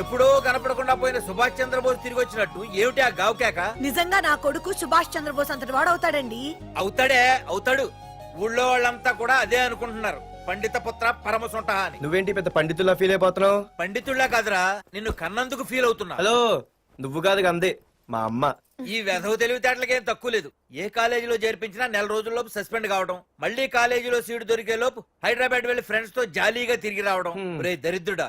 ఎప్పుడో కనపడకుండా పోయిన సుభాష్ చంద్రబోస్ తిరిగి వచ్చినట్టు ఏమిటి ఆ గావుకేక నిజంగా నా కొడుకు సుభాష్ చంద్రబోస్ అంతటి వాడు అవుతాడండి అవుతాడే అవుతాడు. ఊళ్ళో వాళ్ళంతా కూడా అదే అనుకుంటున్నారు. పండిత పుత్ర పరమసుంట అని. నువ్వేంటి పెద్ద పండితుల్లా ఫీల్ అయిపోతున్నావు? పండితుళ్ళ కాదురా నిన్ను కన్నందుకు ఫీల్ అవుతున్నా. హలో నువ్వు కాదు అందే మా అమ్మ. ఈ వెధవ తెలివితేటలకేం తక్కువ లేదు ఏ కాలేజీలో చేర్పించినా నెల రోజుల్లోపు సస్పెండ్ కావడం మళ్ళీ కాలేజీలో సీటు దొరికే లోపు హైదరాబాద్ వెళ్ళి ఫ్రెండ్స్తో జాలీగా తిరిగి రావడం. రే దరిద్రుడా.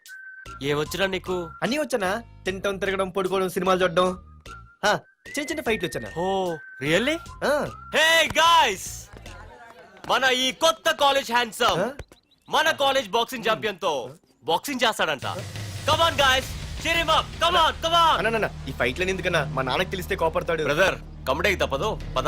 ఏమొచ్చినా నీకు? అన్నీ వచ్చానా? తింటం తిరగడం పడుకోవడం సినిమాలు చూడడం. ఆ, చిన్న చిన్న ఫైట్లు వచ్చానా? Oh really? ఆ, హే గాయ్స్! మన ఈ కొత్త కాలేజ్ హ్యాండ్సమ్ Huh? మన కాలేజ్ బాక్సింగ్ ఛాంపియన్తో బాక్సింగ్ చేస్తాడంట. Come on guys up. Come on come on అన్న, అన్న, ఈ ఫైట్లని ఎందుకన్నా? మా నాన్నకి తెలిస్తే కోపడతాడు. బ్రదర్ కమడేకి తప్పదు. పద.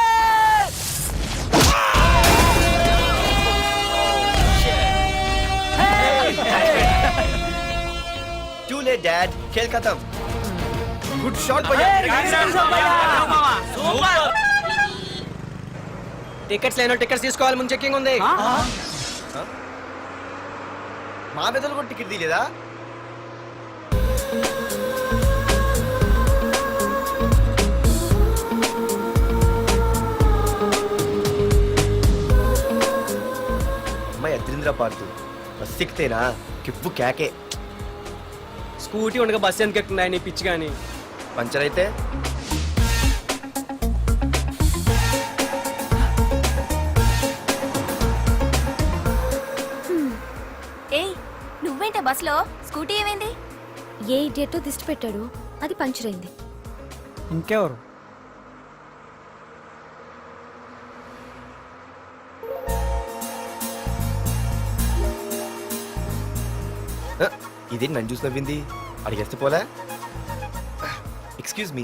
లేట్ డాడ్ ఖేల్ ఖతం. గుడ్ షాట్ టికెట్స్ లేనో టికెట్స్ తీసుకోవాలి ముందు చెక్కింగ్ ఉంది. మా పెద్దలు కూడా టికెట్ తీయలేదా? అమ్మాయి అద్రింద్ర పార్తు. బస్ ఎక్కితేనా? కిప్పు కేకే. స్కూటీ ఉండగా బస్సు ఎందుకు ఎక్కుతున్నాయి నీ పిచ్చి కానీ? పంచర్ అయితే? ఏయ్ నువ్వేంటే బస్సులో? స్కూటీ ఏమైంది? ఏ ఇడియట్ దిష్టి పెట్టాడు? అది పంచర్ అయింది. ఇంకెవరు? ఆ, ఇదేంటి నన్ను చూసి నవ్వింది? అడిగేస్తే పోలే? ఎక్స్క్యూజ్ మీ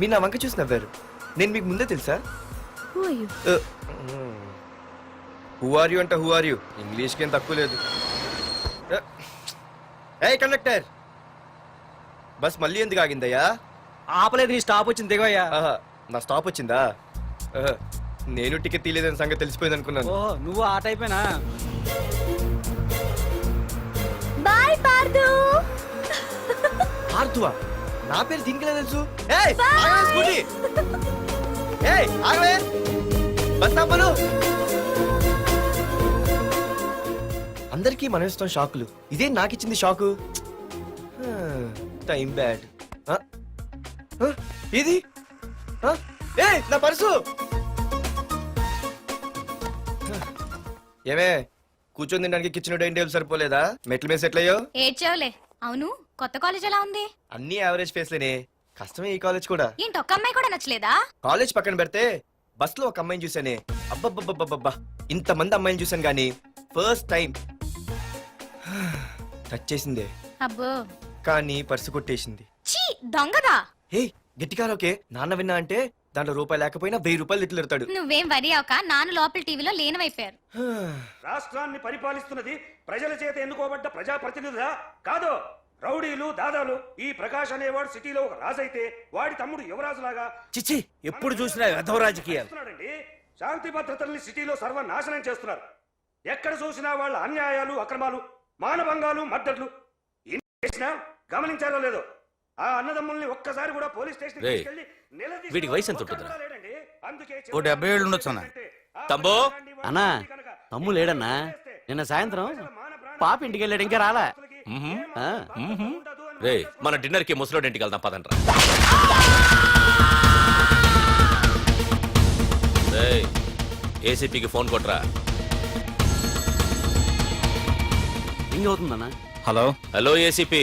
మీరు నా వంక చూసి నవ్వారు. నేను మీకు ముందే తెలుసా? Who are you? Who are you అంటే హూ ఆర్ యూ ఇంగ్లీష్కి ఏం తక్కువ లేదు. ఏ కండక్టర్ బస్ మళ్ళీ ఎందుకు ఆగిందయ్యా? ఆపలేదు నీ స్టాప్ వచ్చింది దిగోయ్యా ఆహా, నా స్టాప్ వచ్చిందా? ఆహా, నేను టికెట్ తీయలేదని సంగతి తెలిసిపోయింది అనుకున్నాను ఓహో నువ్వు ఆ టైపేనా బాయ్ పార్దు. ఆర్తువా నా పేరు దీనికిలా తెలుసు? ఏయ్, ఆగవే స్కూటీ. ఏయ్ ఆగవే. అందరికీ మనం ఇస్తాం షాకులు. ఇదే నాకు ఇచ్చింది షాకు టైం బ్యాడ్. ఇది ఏయ్ నా పర్సు. ఏమే కూర్చొని తినడానికి కిచెన్ డైనింగ్ టేబుల్ సరిపోలేదా? మెట్ల మీద సెట్ అయ్యో ఏడ్చావులే. అవును కొత్త కాలేజ్ ఎలా ఉంది? అన్ని యావరేజ్ ఫేస్లేనే కష్టమే ఈ కాలేజ్ కూడా. ఏంటి ఒక్క అమ్మాయి కూడా నచ్చలేదా? కాలేజ్ పక్కన పెడితే బస్లో ఒక అమ్మాయిని చూసానే అబ్బబ్బబ్బబ్బబ్బా ఇంత మంది అమ్మాయిని చూసాను గానీ ఫస్ట్ టైం టచ్ చేసిందే. అబ్బో. కానీ పర్సు కొట్టేసింది. చీ దొంగదా? హే గట్టిగా ఓకే నాన్న విన్నా అంటే దాంట్లో రూపాయి లేకపోయినా వెయ్యి రూపాయలు తిట్లు నువ్వేం వరి అవక నాన్న లోపల టీవీలో లేనవైపోయారు రాష్ట్రాన్ని పరిపాలిస్తున్నది ప్రజల చేత ఎన్నుకోబడ్డ ప్రజాప్రతినిధులా కాదు. రౌడీలు దాదాలు ఈ ప్రకాష్ అనేవాడు సిటీలో ఒక రాజైతే వాడి తమ్ముడు యువరాజులాగా చిచ్చి ఎప్పుడు చూసినా వెధవ రాజకీయాలు. శాంతి భద్రతల్ని సిటీలో సర్వనాశనం చేస్తున్నారు. ఎక్కడ చూసినా వాళ్ళ అన్యాయాలు అక్రమాలు మానభంగాలు మద్దతులు. ఇన్ని చేసినా గమనించారో లేదో? ఆ అన్నదమ్ముల్ని ఒక్కసారి కూడా పోలీస్ స్టేషన్ రేయ్, వీడికి వయసు ఎంత ఉంటుందిరా? ఓ డెబ్బై ఏళ్ళు ఉండొచ్చు అన్న. తమ్ముడు? అన్నా తమ్ము లేడన్నా? నిన్న సాయంత్రం పాప ఇంటికి వెళ్ళాడు ఇంకా రాలా? ఆ, రే మన డిన్నర్కి ముసలోడి ఇంటికి వెళ్దాం పదండ్రా. రేయ్, ఏసీపీకి ఫోన్ కొట్రా. రింగ్ అవుతుందన్నా హలో. Hello ACP.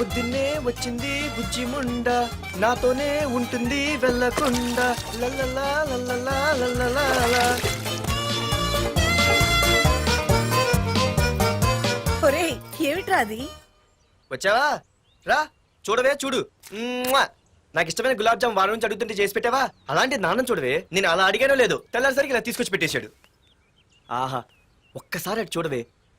పొద్దున్నే వచ్చింది బుజ్జి ముండ నాతోనే ఉంటుంది వెళ్ళకుండా. లల్లలా లల్లలా లల్లలా ఒరేయ్ ఏమిట్రా అది? వచ్చావా? రా చూడవే చూడు. మ్మ్వా! నాకు ఇష్టమైన గులాబ్ జామ్ వారం నుంచి అడుగుతుంటే చేసి పెట్టావా? అలాంటి నాన్న చూడవే. నేను అలా అడిగానో లేదో తెల్లారిసరికి ఇలా తీసుకొచ్చి పెట్టేశాడు. ఆహా ఒక్కసారి అటు చూడవే.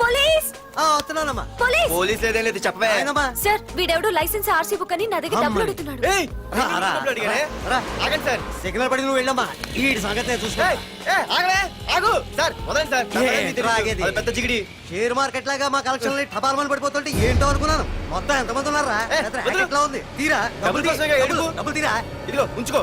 పోలీస్! ఆ, వస్తున్నానమ్మా. పోలీస్! పోలీస్ లేదేం లేదు చెప్పవే. ఆయనమ్మా. సార్ వీడెవడో లైసెన్స్ ఆర్సీ బుక్ అని నా దగ్గర డబ్బులు అడుగుతున్నాడు. ఏయ్, రా, రా, డబ్బులు అడిగానే? రా. ఆగండి సార్. సిగ్నల్ పడి నువ్వు వెళ్ళమ్మా. ఈ సంగతి చూసుకో ఏయ్, ఆగలే ఆగు. Sir వదండి sir. ఏ, తెలుసు. రాగేది. అది పెద్ద జిగిడి. షేర్ మార్కెట్ లాగా మా కలెక్షన్ టపాల్ మని పడిపోతుంటే ఏంటో అనుకున్నాను. మొత్తం ఎంతమంది ఉన్నారా? ఏ, వదిలు. racket లా ఉంది? తీరా? డబ్బులు తీ. కోసమేగా డబ్బులు, ఏడుపు. డబ్బులు తీరా? ఇదిగో ఉంచుకో.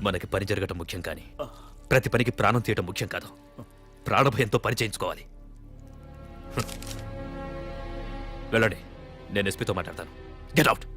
మనకి పని జరగటం ముఖ్యం కానీ ప్రతి పనికి ప్రాణం తీయటం ముఖ్యం కాదు. ప్రాణభయంతో పని చేయించుకోవాలి. వెళ్ళండి. నేను ఎస్పీతో మాట్లాడతాను. Get out